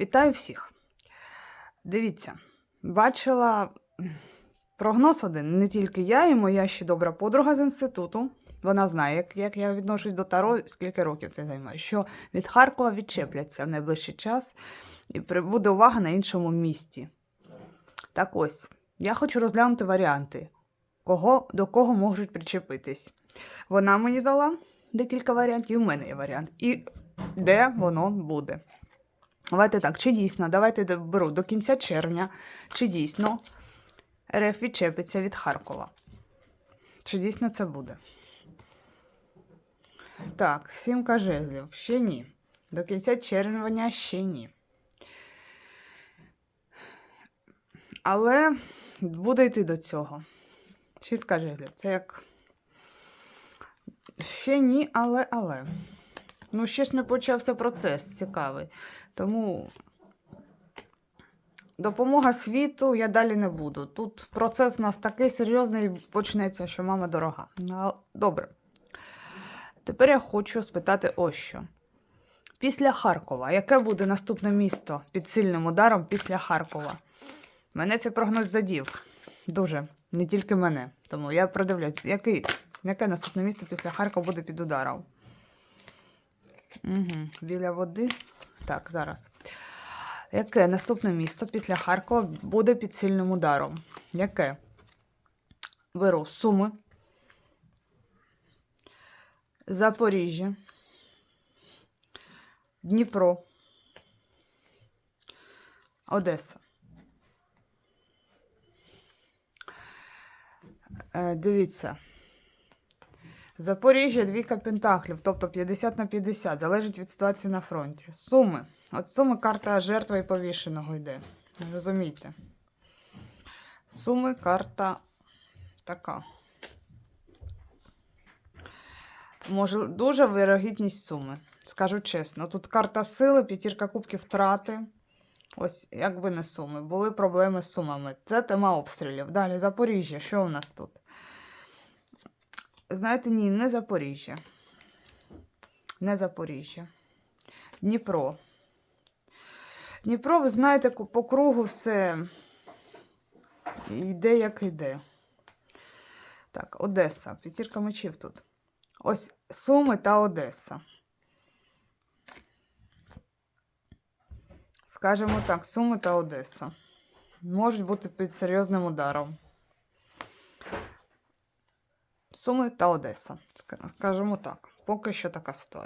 Вітаю всіх. Дивіться, бачила прогноз один, не тільки я, і моя ще добра подруга з інституту. Вона знає, як, як я відношусь до Таро, скільки років це займає, що від Харкова відчепляться в найближчий час і буде увага на іншому місті. Так ось, я хочу розглянути варіанти, кого, до кого можуть причепитись. Вона мені дала декілька варіантів, і в мене є варіант. І де воно буде. Давайте так, чи дійсно, давайте беру до кінця червня, чи дійсно РФ відчепиться від Харкова. Чи дійсно це буде? Так, сімка жезлів. Ще ні. До кінця червня ще ні. Але буде йти до цього. Шістка жезлів. Це як. Ще ні, але, але. Ну, ще ж не почався процес цікавий. Тому допомога світу я далі не буду. Тут процес у нас такий серйозний почнеться, що мама дорога. Ну, добре. Тепер я хочу спитати ось що. Після Харкова, яке буде наступне місто під сильним ударом після Харкова? Мене цей прогноз задів. Дуже. Не тільки мене. Тому я продивлюсь, який, яке наступне місто після Харкова буде під ударом. Угу. Біля води. Так, зараз. Яке наступне місто після Харкова буде під сильним ударом? Яке? Беру Суми. Запоріжжя. Дніпро. Одеса. Е, дивіться. Запоріжжя двійка пентаклів, тобто 50 на 50, залежить від ситуації на фронті. Суми. От суми карта жертва і повішеного йде. Розумієте? Суми карта така. Може, дуже вирогідність суми. Скажу чесно. Тут карта сили, п'ятірка кубків втрати. Ось, якби не суми. Були проблеми з сумами. Це тема обстрілів. Далі Запоріжжя. Що у нас тут? Знаєте, ні, не Запоріжжя. Не Запоріжжя. Дніпро. Дніпро, ви знаєте, по кругу все йде, як йде. Так, Одеса. П'ятірка мечів тут. Ось Суми та Одеса. Скажемо так, Суми та Одеса. Можуть бути під серйозним ударом. Суми та Одеса. Ска- Скажемо так. Поки що така ситуація.